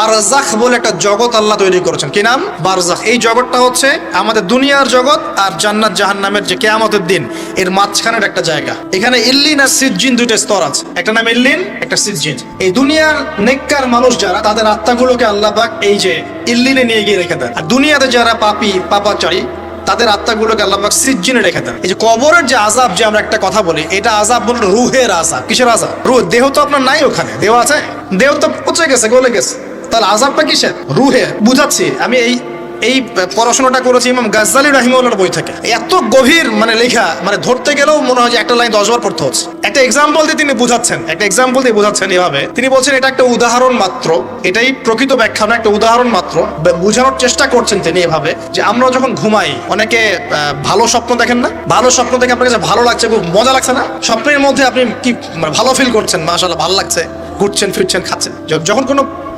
বারজাখ বলে একটা জগৎ আল্লাহ তৈরি করেছেন। কি নাম? বারজাখ। এই জগৎটা হচ্ছে আমাদের দুনিয়ার জগৎ আর জান্নাত জাহান্নামের যে কেয়ামতের দিন, এর মাঝখানের একটা জায়গা। এখানে ইল্লিন আর সিজ্জিন দুইটা স্তর আছে। একটা নাম ইল্লিন, একটা সিজ্জিন। এই দুনিয়ার নেককার মানুষ যারা, তাদের আত্মাগুলোকে আল্লাহ পাক এই যে ইল্লিনে নিয়ে গিয়ে রেখে দেয় আর দুনিয়াতে যারা পাপি, পাপাচারী, তাদের আত্মাগুলোকে আল্লাহ পাক সিজ্জিনে রেখে দেন। এই যে কবরের যে আজাব যে আমরা একটা কথা বলি, এটা আজাব বলল রুহের আজাব কিসের আজাব রুহ, দেহ তো আপনার নাই ওখানে। দেহ আছে? দেহ তো পচে গেছে, গলে গেছে। তাহলে আজাবটা কিসের? রুহে বুঝাচ্ছি, আমি এই এই পড়াশোনাটা করেছি ইমাম গাজ্জালি রাহিমউল্লাহর বই থেকে। এত গভীর মানে লেখা মানে ধরতে গেলেও মনে হয় যে একটা লাইন দশবার পড়তে হচ্ছে। একটা এক্সাম্পল দিয়ে তিনি বুঝাচ্ছেন, একটা এক্সাম্পল দিয়ে বুঝাচ্ছেন এভাবে। তিনি বলছেন, এটা একটা উদাহরণ মাত্র, এটাই প্রকৃত ব্যাখ্যা না, একটা উদাহরণ মাত্র। বোঝানোর চেষ্টা করছেন তিনি এভাবে যে আমরা যখন ঘুমাই, অনেকে ভালো স্বপ্ন দেখেন না? ভালো স্বপ্ন দেখে আপনার কাছে ভালো লাগছে, খুব মজা লাগছে না? স্বপ্নের মধ্যে আপনি কি মানে ভালো ফিল করছেন? মাশাআল্লাহ, ভালো লাগছে। ঘুরছেন, ফিরছেন, খাচ্ছেন। যখন কোনো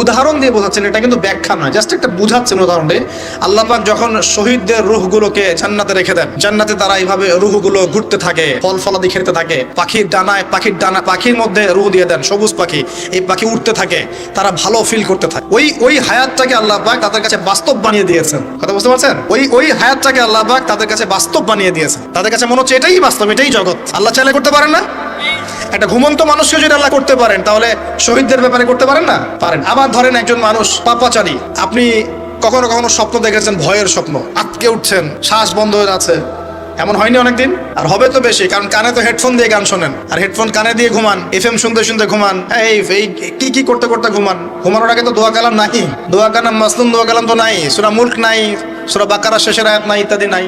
উদাহরণ দিয়ে বোঝাচ্ছেন, এটা কিন্তু ব্যাখ্যা নয়, জাস্ট একটা বুঝাচ্ছেন উদাহরণ দিয়ে। আল্লাহ পাক যখন শহীদদের রুহগুলোকে জান্নাতে রেখে দেন, জান্নাতে তারা এইভাবে রুহগুলো ঘুরতে থাকে, ফল ফলাদি খেতে থাকে, পাখির ডানায়, পাখির ডানা, পাখির মধ্যে রুহ দিয়ে দেন, সবুজ পাখি, এই পাখি উঠতে থাকে, তারা ভালো ফিল করতে থাকে। ওই ওই হায়াতটাকে আল্লাহ পাক তাদের কাছে বাস্তব বানিয়ে দিয়েছেন। কথা বুঝতে পারছেন? ওই ওই হায়াতটাকে আল্লাহ পাক তাদের কাছে বাস্তব বানিয়ে দিয়েছেন। তাদের কাছে মনে হচ্ছে এটাই বাস্তব, এটাই জগৎ। আল্লাহ চাইলে করতে পারেন না? একটা ঘুমন্ত মানুষকে যদি আল্লাহ করতে পারেন, তাহলে শহীদদের ব্যাপারে করতে পারেন না? পারেন। আবার ধরেন একজন মানুষ পাপাচারী, আপনি কখনো কখনো স্বপ্ন দেখেছেন, ভয়ের স্বপ্ন। আটকে উঠছেন, শ্বাস বন্ধ হয়ে আছে এমন হয়নি অনেকদিন? আর হবে তো বেশি, কারণ কানে তো হেডফোন দিয়ে গান শোনেন। আর হেডফোন কানে দিয়ে ঘুমান এফ এম শুনতে শুনতে ঘুমান। এই এই, কি কি করতে করতে ঘুমান? ঘুমানোর আগে তো দোয়া কালাম নাই। দোয়া কালাম, মাসলুম দোয়া কালাম তো নাই। সুরা মুল্ক নাই, সুরা বাকারা শেষের আয়াত নাই, ইত্যাদি নাই।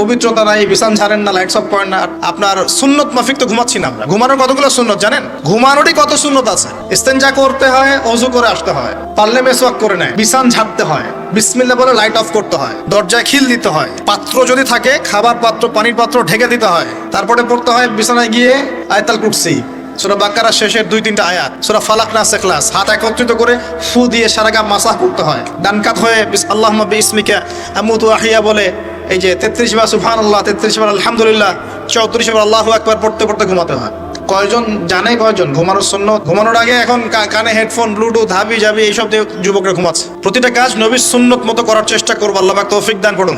পবিত্রতা নাই, বিছান ছাড়েন না লাইটস অফ করেন না। আপনার সুন্নত মাফিক তো ঘুমাচ্ছি না আমরা। ঘুমানোর কতগুলো সুন্নত জানেন? ঘুমানোরই কত সুন্নত আছে? ইস্তেঞ্জা করতে হয়, অজু করে আসতে হয়। পারলে মেসওয়াক করে নেয়, বিছান ঝাড়তে হয়। বিসমিল্লা বলে লাইট অফ করতে হয়। দরজায় খিল দিতে হয়। পাত্র যদি থাকে, খাবার পাত্র, পানির পাত্র ঢেকে দিতে হয়। তারপরে পড়তে হয়, বিছানায় গিয়ে আয়তাল কুটসি সুরা বাক্কারা শেষের দুই তিনটা আয়াত। সুরা ফালাক না সেখলাস। হাত একত্রিত করে ফু দিয়ে সারা গা মাসাহ করতে হয়। ডান কাত হয়ে আল্লাহ ইসমিকা আমুতু আহিয়া বলে এই যে তেত্রিশ বার সুফান আল্লাহ তেত্রিশ বার আলহামদুলিল্লাহ, চৌত্রিশ বার আল্লাহ একবার পড়তে পড়তে ঘুমাতে হয়। কয়জন জানে কয়জন? ঘুমানোর জন্য ঘুমানোর আগে এখন কানে হেডফোন ব্লুটুথ হাবি জাবি এইসব দিয়ে যুবকরা ঘুমাচ্ছে। প্রতিটা কাজ নবীর সুন্নত মতো করার চেষ্টা করব, আল্লাহ তৌফিক দান করুন।